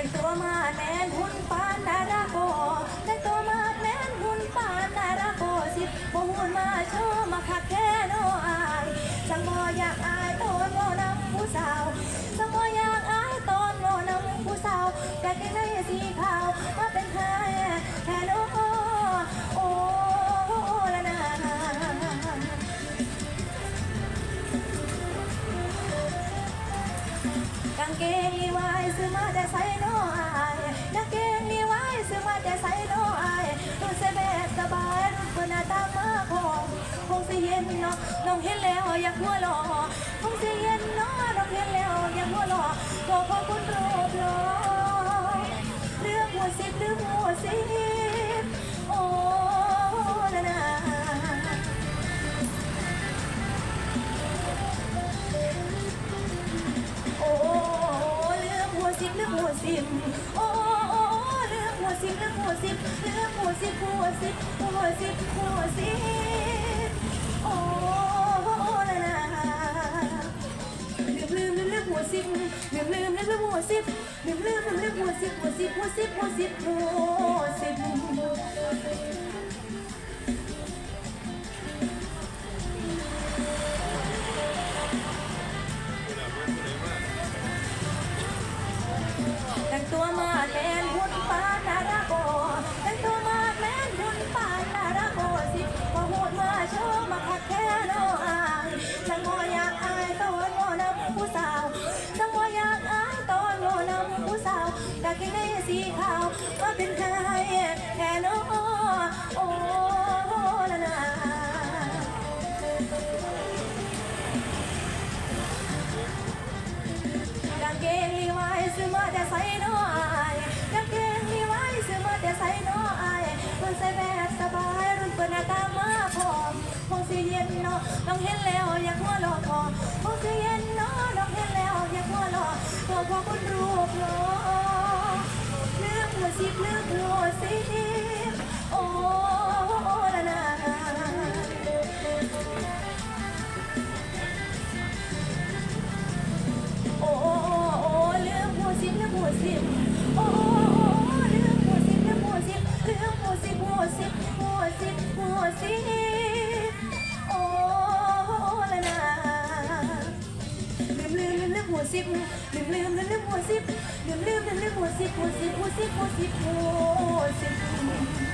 แตัวมาแมนหุ่นปานดาราโกแต่งตัวมาแมนหุ่นปานดาราโกสิบ่หุ่นมาโชว์มาขัดแค่โนอายจังบ่อยากอาย กางเกงนีไว้ซื้อมาแต่ใส่น้อยกางเกงนีไว้ซื้อมาแต่ใส่น้อยนุ่เสแบบสบายนุ่ปหน้าตามาคงคงสิเย็นเนาะน้องเห็นแล้วอยากหัวหล่อคงสิเย็นเนาะน้องเห็นแล้วอยากหัวหล่อขอขอบคุณรูปหล่อ บเรื่องหัวสิบโอ้เรื่องหัวสิบเรื่องหัวสิบเรื่องหัวสิบหัวสิบหัวสิบหัวสิบโอ้ละนะลืมลืมลืมลืมหัวสิบลืมลืมลืมลืมหัวสิบลืมลืมลืมลืมหัวสิบหัวสิบหัวสิบหัวสิบหัว ผู้สาวกางเกงในสีขาวว่าเป็นใครแค่โนโอ้ละนากางเกงลีไวายซื้อมาแต่ใส่น้อยกางเกงลีไวายซื้อมาแต่ใส่น้อยมันใส่แบบสบายรุ่นเปิดหน้าตามาพร้อมคงสิเย็นเนาะต้องเห็นแล้วอยากหัวเราะคอ สิพูดสิพูดสิพูดสิพูดสิพ